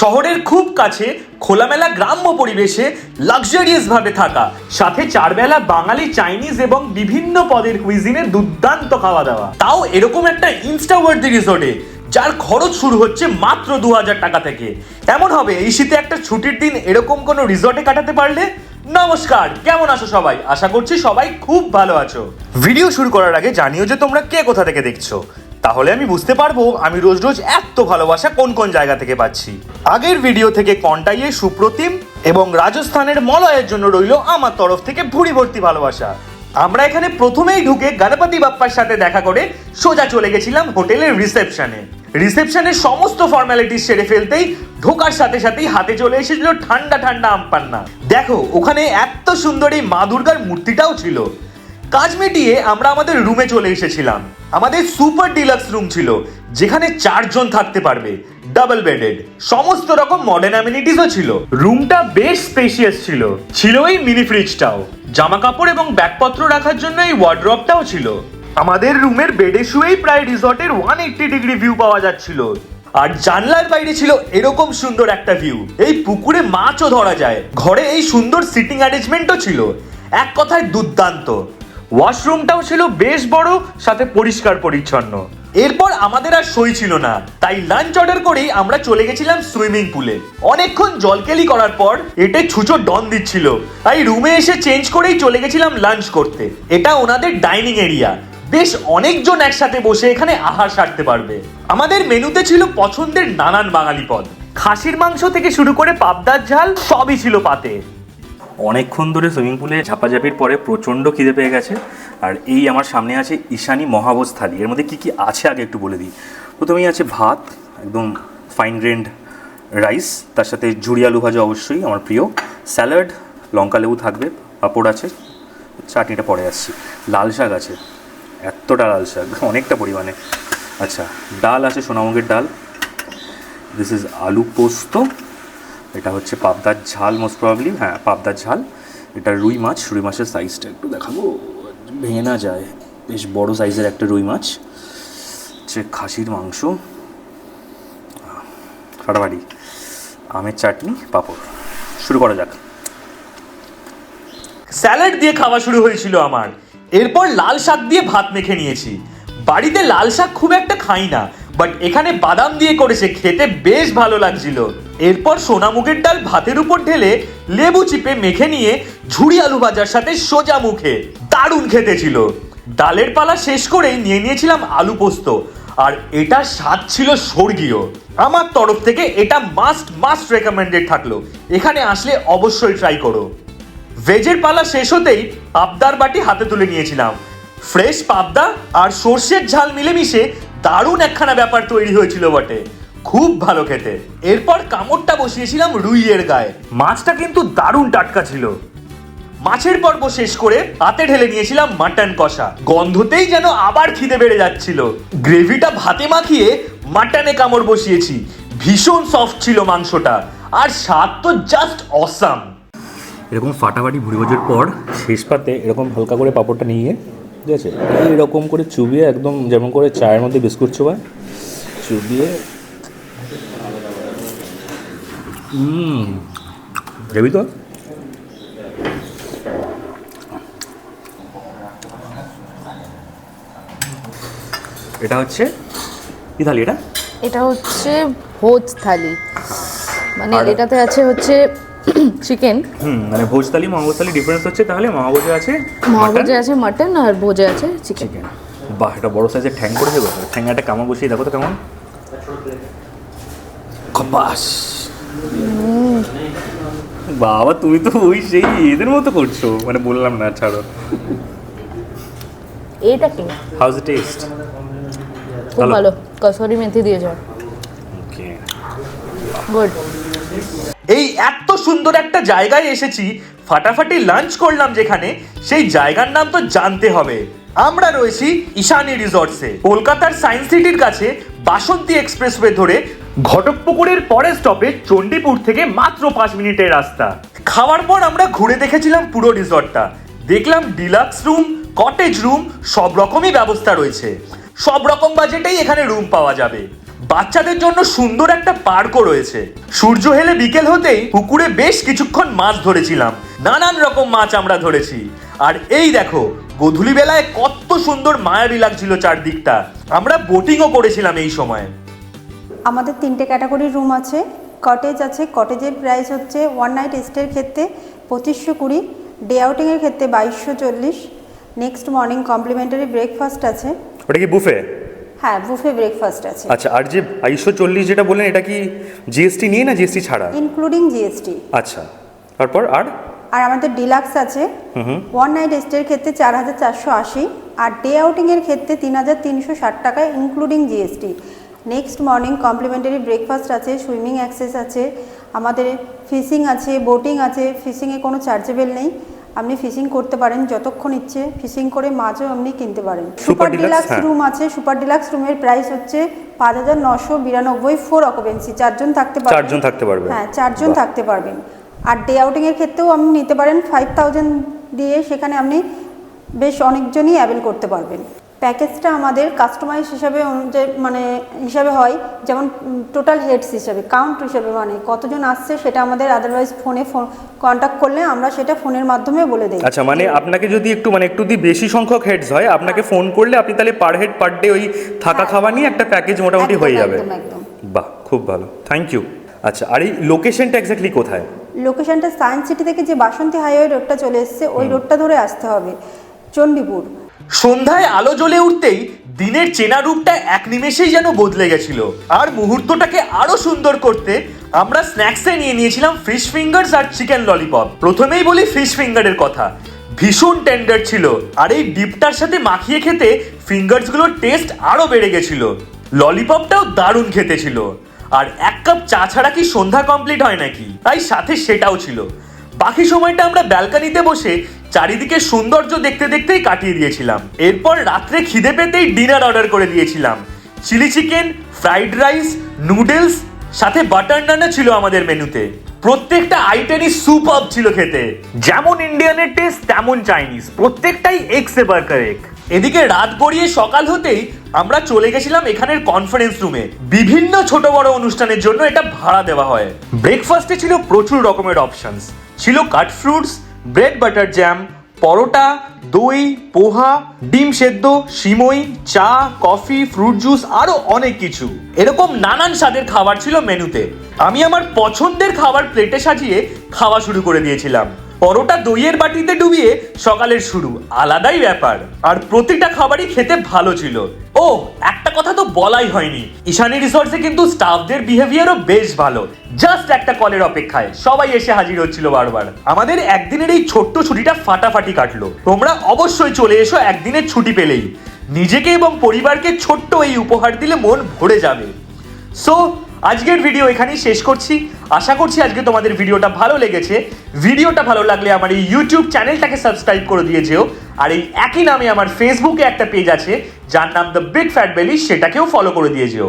শহরের খুব কাছে খোলামেলা গ্রাম্য পরিবেশে লাক্সারিয়াস ভাবে থাকা, সাথে চারবেলা বাঙালি চাইনিজ এবং বিভিন্ন পদের কুইজিনের দুর্দান্ত খাওয়া দাওয়া। তাও এরকম একটা ইনস্টাওয়ার্দি রিসোর্টে যার খরচ শুরু হচ্ছে মাত্র দু হাজার টাকা থেকে। এমন হবে, এই শীতে একটা ছুটির দিন এরকম কোনো রিসোর্টে কাটাতে পারলে? নমস্কার, কেমন আছো সবাই? আশা করছি সবাই খুব ভালো আছো। ভিডিও শুরু করার আগে জানিও যে তোমরা কে কোথা থেকে দেখছ। তাহলে আমি বুঝতে পারব আমি রোজ রোজ এত ভালোবাসা কোন কোন জায়গা থেকে পাচ্ছি। আগের ভিডিও থেকে কন্টাইয়ে সুপ্রতিম এবং রাজস্থানের মলয়ের জন্য রইল আমার তরফ থেকে ভুড়ি ভর্তি ভালোবাসা। আমরা এখানে প্রথমেই ঢুকে গণপতি বাপ্পার সাথে দেখা করে সোজা চলে গেছিলাম হোটেলের রিসেপশনে রিসেপশনের সমস্ত ফর্মালিটিস সেরে ফেলতেই ঢোকার সাথে সাথেই হাতে চলে এসেছিল ঠান্ডা ঠান্ডা আমপান্না দেখো, ওখানে এত সুন্দর এই মা দুর্গার মূর্তিটাও ছিল। কাজ মিটিয়ে আমরা আমাদের রুমে চলে এসেছিলাম। আমাদের সুপার ডিলাক্স রুম ছিল, যেখানে চারজন থাকতে পারবে, ডাবল বেডেড। সমস্ত রকম মডার্ন অ্যামিনিটিসও ছিল। রুমটা বেশ স্পেশিয়াস ছিল। ছিল এই মিনি ফ্রিজটাও জামা কাপড় এবং ব্যাগপত্র রাখার জন্য এই ওয়ার্ড্রপটাও ছিল। আমাদের রুমের বেডে শুয়েই প্রায় রিসর্টের ওয়ান এইট্টি ডিগ্রি ভিউ পাওয়া যাচ্ছিল। আর জানলার বাইরে ছিল এরকম সুন্দর একটা ভিউ এই পুকুরে মাছও ধরা যায়। ঘরে এই সুন্দর সিটিং অ্যারেঞ্জমেন্টও ছিল। এক কথায় দুর্দান্ত। ওয়াশরুমটাও ছিল বেশ বড়, সাথে পরিষ্কার পরিচ্ছন্ন। এরপর আমাদের আর সই ছিল না। তাই লাঞ্চ অর্ডার করেই আমরা চলে গেছিলাম সুইমিং পুলে অনেকক্ষণ জলকেলি করার পর এটা ছুচো ডন দিচ্ছিল। তাই রুমে এসে চেঞ্জ করেই চলে গেছিলাম লাঞ্চ করতে। এটা ওনাদের ডাইনিং এরিয়া বেশ অনেকজন একসাথে বসে এখানে আহার সারতে পারবে। আমাদের মেনুতে ছিল পছন্দের নানান বাঙালি পদ। খাসির মাংস থেকে শুরু করে পাবদার ঝাল, সবই ছিল পাতে। অনেকক্ষণ ধরে সুইমিং পুলে ঝাপাঝাপির পরে প্রচণ্ড খিদে পেয়ে গেছে। আর এই আমার সামনে আছে ঈশানী মহাবোজ থালি এর মধ্যে কী কী আছে আগে একটু বলে দিই। প্রথমেই আছে ভাত, একদম ফাইন গ্রেন্ড রাইস তার সাথে ঝুড়ি আলু ভাজা অবশ্যই আমার প্রিয়। স্যালাড লঙ্কা লেবু থাকবে, পাঁপড় আছে, চাটনিটা পরে আসছি। লাল শাক আছে, এতটা লাল শাক, অনেকটা পরিমাণে। আচ্ছা ডাল আছে সোনামুগের ডাল। দিস ইজ আলু পোস্ত। এটা হচ্ছে পাবদার ঝাল মোস্ট প্রবাবলি হ্যাঁ পাবদার ঝাল। এটা রুই মাছ, রুই মাছের সাইজটা একটু দেখাবো, ভেঙে না যায়। বেশ বড় সাইজের একটা রুই মাছ। হচ্ছে খাসির মাংস। ফাটাফাটি। আমের চাটনি, পাঁপড়। শুরু করা যাক। স্যালাড দিয়ে খাওয়া শুরু হয়েছিল আমার। এরপর লাল শাক দিয়ে ভাত মেখে নিয়েছি। বাড়িতে লাল শাক খুব একটা খাই না। বাট এখানে বাদাম দিয়ে করেছে, খেতে বেশ ভালো লাগছিল। এরপর সোনামুগের ডাল ভাতের উপর ঢেলে লেবু চিপে মেখে নিয়ে ঝুড়ি আলু ভাজার সাথে সোজা মুখে। দারুণ খেতে ছিল। ডালের পালা শেষ করেই নিয়ে নিয়েছিলাম আলু পোস্ত। আর এটা স্বাদ ছিল স্বর্গীয়। আমার তরফ থেকে এটা মাস্ট মাস্ট রেকমেন্ডেড থাকল। এখানে আসলে অবশ্যই ট্রাই করো। ভেজের পালা শেষ হতেই পাবদার বাটি হাতে তুলে নিয়েছিলাম। ফ্রেশ পাবদা আর সর্ষের ঝাল মিলেমিশে দারুণ একখানা ব্যাপার তৈরি হয়েছিল বটে। খুব ভালো খেতে। এরপর কামড়টা বসিয়েছিলাম রুইয়ের গায়ে। মাছটা কিন্তু দারুণ টাটকা ছিল। মাছের পর্ব শেষ করে হাতে ঢেলে নিয়েছিলাম মাটন কষা। গন্ধতেই যেন আবার খিদে বেড়ে যাচ্ছিল। গ্রেভিটা ভাতে মাখিয়ে মাটনে কামড় বসিয়েছি। ভীষণ সফট ছিল মাংসটা। আর স্বাদ তো জাস্ট অসাম এরকম ফাটাফাটি ভুড়ি ভোজের পর শেষ পাতে এরকম হালকা করে পাঁপড়টা নিয়ে ঠিক আছে? এরকম করে চুবিয়ে একদম যেমন করে চায়ের মধ্যে বিস্কুট চোবায়। চুবিয়ে হুম। যাবি তো? এটা হচ্ছে কি থালি এটা? এটা হচ্ছে ভোজ থালি। মানে এটাতে আছে হচ্ছে চিকেন হুম মানে ভোজ থালি মহাভোজ ডিফারেন্স হচ্ছে তাহলে মহাভোজে আছে মহাভোজে আছে মাটন আর ভোজে আছে চিকেন বাহ এটা বড় সাইজের ঠ্যাং করে দেবো ঠ্যাংটা কামড় বসিয়ে দেখো তো কেমন। খপাস বাবা তুমি তো ওই সেই এদের মতো করছ। মানে বললাম না ছাড়ো। এটা কি? হাউস টেস্ট খুব ভালো। ভালো। কসুরি মেথি দিয়ে যাও। ওকে গুড এই এত সুন্দর একটা জায়গায় এসেছি, ফাটাফাটি লাঞ্চ করলাম যেখানে, সেই জায়গার নাম তো জানতে হবে। আমরা রয়েছি ঈশানী রিসর্টসে। কলকাতার সায়েন্স সিটির কাছে বাসন্তী এক্সপ্রেসওয়ে ধরে ঘটকপুকুরের পরের স্টপে চণ্ডীপুর থেকে মাত্র পাঁচ মিনিটের রাস্তা। খাওয়ার পর আমরা ঘুরে দেখেছিলাম পুরো রিসর্টটা। দেখলাম ডিলাক্স রুম, কটেজ রুম, সব রকমই ব্যবস্থা রয়েছে। সব রকম বাজেটেই এখানে রুম পাওয়া যাবে। বাচ্চাদের জন্য সুন্দর একটা পার্কও রয়েছে। সূর্য হেলে বিকেল হতেই পুকুরে বেশ কিছুক্ষণ মাছ ধরেছিলাম। নানান রকম মাছ আমরা ধরেছি। আর এই দেখো গধূলি বেলায় কত সুন্দর মায়াবী লাগছিল চারদিকটা। আমরা বোটিংও করেছিলাম এই সময়। আমাদের তিনটে ক্যাটাগরির রুম আছে। কটেজ আছে। কটেজের প্রাইস হচ্ছে ওয়ান নাইট স্টের ক্ষেত্রে পঁচিশশো কুড়ি ডে আউটিংয়ের ক্ষেত্রে বাইশশো চল্লিশ নেক্সট মর্নিং কমপ্লিমেন্টারি ব্রেকফাস্ট আছে। ওটা কি বুফে হ্যাঁ বুফে ব্রেকফাস্ট আছে। আচ্ছা আর যে বাইশশো চল্লিশ যেটা বললেন এটা কি জিএসটি নিয়ে না জিএসটি ছাড়া? ইনক্লুডিং জিএসটি আচ্ছা তারপর আর? আর আমাদের ডিলাক্স আছে। ওয়ান নাইট স্টের ক্ষেত্রে চার হাজার চারশো আশি আর ডে আউটিংয়ের ক্ষেত্রে তিন হাজার তিনশো ষাট টাকায় including GST next morning complimentary breakfast আছে সুইমিং অ্যাক্সেস আছে আমাদের ফিশিং আছে বোটিং আছে ফিশিংয়ে কোনো চার্জেবেল নেই। আপনি ফিশিং করতে পারেন যতক্ষণ ইচ্ছে ফিশিং করে মাছও আপনি কিনতে পারেন। Super deluxe. রুম আছে সুপার ডিলাক্স রুমের প্রাইস হচ্ছে পাঁচ হাজার নশো বিরানব্বই ফোর অকুপেন্সি চারজন থাকতে পারবেন। চারজন থাকতে পারবে। হ্যাঁ চারজন থাকতে পারবেন। আর ডে আউটিংয়ের ক্ষেত্রেও আপনি নিতে পারেন ফাইভ থাউজেন্ড দিয়ে সেখানে আপনি বেশ অনেকজনই অ্যাভেল করতে পারবেন। প্যাকেজটা আমাদের কাস্টমাইজ হিসাবে অনুযায়ী মানে হিসাবে হয় যেমন টোটাল হেডস হিসাবে কাউন্ট হিসাবে মানে কতজন আসছে সেটা আমাদের আদারওয়াইজ ফোনে ফোন কন্ট্যাক্ট করলে আমরা সেটা ফোনের মাধ্যমে বলে দিই। আচ্ছা মানে আপনাকে যদি একটু মানে একটু যদি বেশি সংখ্যক হেডস হয় আপনাকে ফোন করলে আপনি তাহলে পার হেড পার ডে ওই থাকা খাওয়া নিয়ে একটা প্যাকেজ মোটামুটি হয়ে যাবে। বাহ খুব ভালো। থ্যাংক ইউ আচ্ছা আর এই লোকেশনটা এক্স্যাক্টলি কোথায়? লোকেশনটা সায়েন্স সিটি থেকে যে বাসন্তী হাইওয়ে রোডটা চলে এসছে ওই রোডটা ধরে আসতে হবে। চণ্ডীপুর। সন্ধ্যায় আলো জ্বলে উঠতেই দিনের চেনা রূপটা এক নিমেষেই যেন বদলে গেছিল। আর মুহূর্তটাকে আরও সুন্দর করতে আমরা স্ন্যাক্সে নিয়ে নিয়েছিলাম ফিশ ফিঙ্গার্স আর চিকেন ললিপপ প্রথমেই বলি ফিশ ফিঙ্গারের কথা। ভীষণ টেন্ডার ছিল আর এই ডিপটার সাথে মাখিয়ে খেতে ফিঙ্গারসগুলোর টেস্ট আরও বেড়ে গেছিল। ললিপপটাও দারুণ খেতে ছিল। আর এক কাপ চা ছাড়া কি সন্ধ্যা কমপ্লিট হয় নাকি? তাই সাথে সেটাও ছিল। বাকি সময়টা আমরা ব্যালকানিতে বসে চারিদিকে সৌন্দর্য দেখতে দেখতেই কাটিয়ে দিয়েছিলাম। এরপর রাত্রে খিদে পেতেই ডিনার অর্ডার করে দিয়েছিলাম। Chilli chicken, fried rice, noodles, সাথে বাটার নানও ছিল আমাদের মেনুতে। প্রত্যেকটা আইটেমই সুপার ছিল খেতে। যেমন ইন্ডিয়ানের টেস্ট তেমন চাইনিজ প্রত্যেকটাই এক্স এ বার্কার এক এদিকে রাত গড়িয়ে সকাল হতেই আমরা চলে গেছিলাম এখানের কনফারেন্স রুমে বিভিন্ন ছোট বড় অনুষ্ঠানের জন্য এটা ভাড়া দেওয়া হয়। ব্রেকফাস্টে ছিল প্রচুর রকমের অপশনস ছিল cut fruits bread butter jam paratha, দই, পোহা, ডিম সেদ্ধ, সিমই, চা কফি ফ্রুট জুস আরও অনেক কিছু। এরকম নানান স্বাদের খাবার ছিল মেনুতে। আমি আমার পছন্দের খাবার প্লেটে সাজিয়ে খাওয়া শুরু করে দিয়েছিলাম। পরোটা দইয়ের বাটিতে ডুবিয়ে সকালের শুরু, আলাদাই ব্যাপার। আর প্রতিটা খাবারই খেতে ভালো ছিল। ও একটা কথা তো বলাই হয়নি। ঈশানি রিসর্টসে কিন্তু স্টাফদের বিহেভিয়ারও বেশ ভালো। জাস্ট একটা কলের অপেক্ষায়, সবাই এসে হাজির হচ্ছিল বারবার। আমাদের একদিনের এই ছোট্ট ছুটিটা ফাটাফাটি কাটলো। তোমরা অবশ্যই চলে এসো একদিনের ছুটি পেলেই। নিজেকে এবং পরিবারকে ছোট্ট এই উপহার দিলে মন ভরে যাবে। সো আজকের ভিডিও এখানেই শেষ করছি। আশা করছি আজকে তোমাদের ভিডিওটা ভালো লেগেছে। ভিডিওটা ভালো লাগলে আমার এই ইউটিউব চ্যানেলটাকে সাবস্ক্রাইব করে দিয়ে যেও। আর এই একই নামে আমার ফেসবুকে একটা পেজ আছে, যার নাম দ্য বিগ ফ্যাট বেলি সেটাকেও ফলো করে দিয়ে যেও।